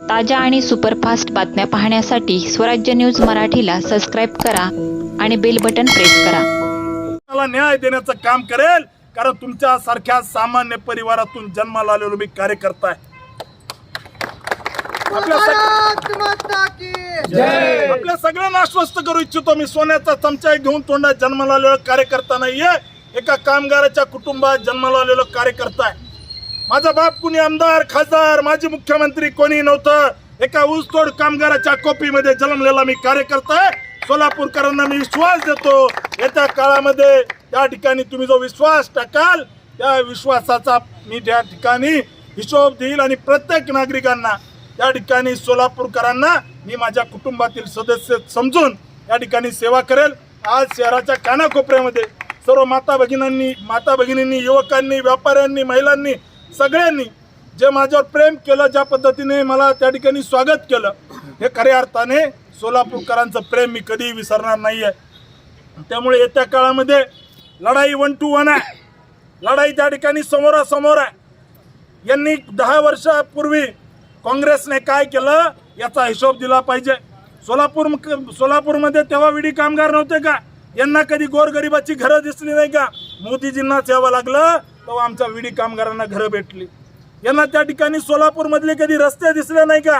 ताज्या आणि सुपरफास्ट बातम्या पाहण्यासाठी स्वराज्य न्यूज मराठीला सबस्क्राईब करा आणि बेल बटन प्रेस करा. मला न्याय देण्याचं काम करेल कारण तुमच्या सारख्या सामान्य परिवारातून जन्माला आलेलो मी कार्यकर्ता आहे. आपल्या सगळ्यांना आश्वस्त करू इच्छितो मी सोन्याचा चमचा घेऊन तोंडात जन्माला आलेलो कार्यकर्ता नाहीये. एका कामगाराच्या कुटुंबात जन्माला आलेलो कार्यकर्ता आहे. माझा बाप कुणी आमदार खासदार माजी मुख्यमंत्री कोणी नव्हतं. एका ऊसतोड कामगाराच्या कॉपीमध्ये जन्मलेला मी कार्यकर्ता आहे. सोलापूरकरांना मी विश्वास देतो. येत्या काळामध्ये त्या ठिकाणी तुम्ही जो विश्वास टाकाल त्या विश्वासाचा मी त्या ठिकाणी हिशोब देईल आणि प्रत्येक नागरिकांना त्या ठिकाणी सोलापूरकरांना मी माझ्या कुटुंबातील सदस्य समजून या ठिकाणी सेवा करेल. आज शहराच्या कानाकोपऱ्यामध्ये सर्व माता भगिनींनी माता भगिनींनी युवकांनी व्यापाऱ्यांनी महिलांनी सगळ्यांनी जे माझ्यावर प्रेम केलं ज्या पद्धतीने मला त्या ठिकाणी स्वागत केलं हे खऱ्या अर्थाने सोलापूरकरांचं प्रेम मी कधीही विसरणार नाही आहे त्यामुळे येत्या काळामध्ये लढाई वन टू वन आहे. लढाई त्या ठिकाणी समोरासमोर आहे. यांनी दहा वर्षापूर्वी काँग्रेसने काय केलं याचा हिशोब दिला पाहिजे. सोलापूर सोलापूरमध्ये तेव्हा विडी कामगार नव्हते का? यांना कधी गोरगरिबाची घरं दिसली नाही का? मोदीजींनाच यावं लागलं. तेव्हा आमच्या विडी कामगारांना घरं भेटली. यांना त्या ठिकाणी सोलापूरमधले कधी रस्ते दिसले नाही का?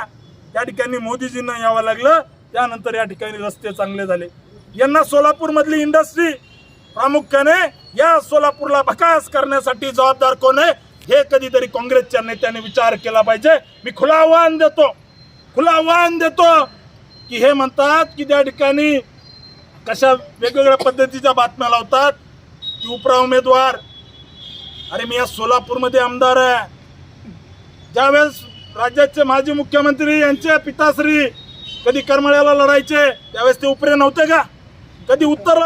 त्या ठिकाणी मोदीजींना यावं लागलं. त्यानंतर या ठिकाणी रस्ते चांगले झाले. यांना सोलापूरमधली इंडस्ट्री प्रामुख्याने या सोलापूरला भकास करण्यासाठी जबाबदार कोण आहे? हे कधीतरी काँग्रेसच्या नेत्याने विचार केला पाहिजे. मी खुला आव्हान देतो. खुला आव्हान देतो की हे म्हणतात की त्या ठिकाणी कशा वेगवेगळ्या पद्धतीच्या बातम्या लावतात की उपरा उमेदवार अरे मी या सोलापूरमध्ये आमदार आहे. ज्यावेळेस राज्याचे माजी मुख्यमंत्री यांचे पिताश्री कधी करमळ्याला लढायचे त्यावेळेस ते उपरे नव्हते का? कधी उत्तरला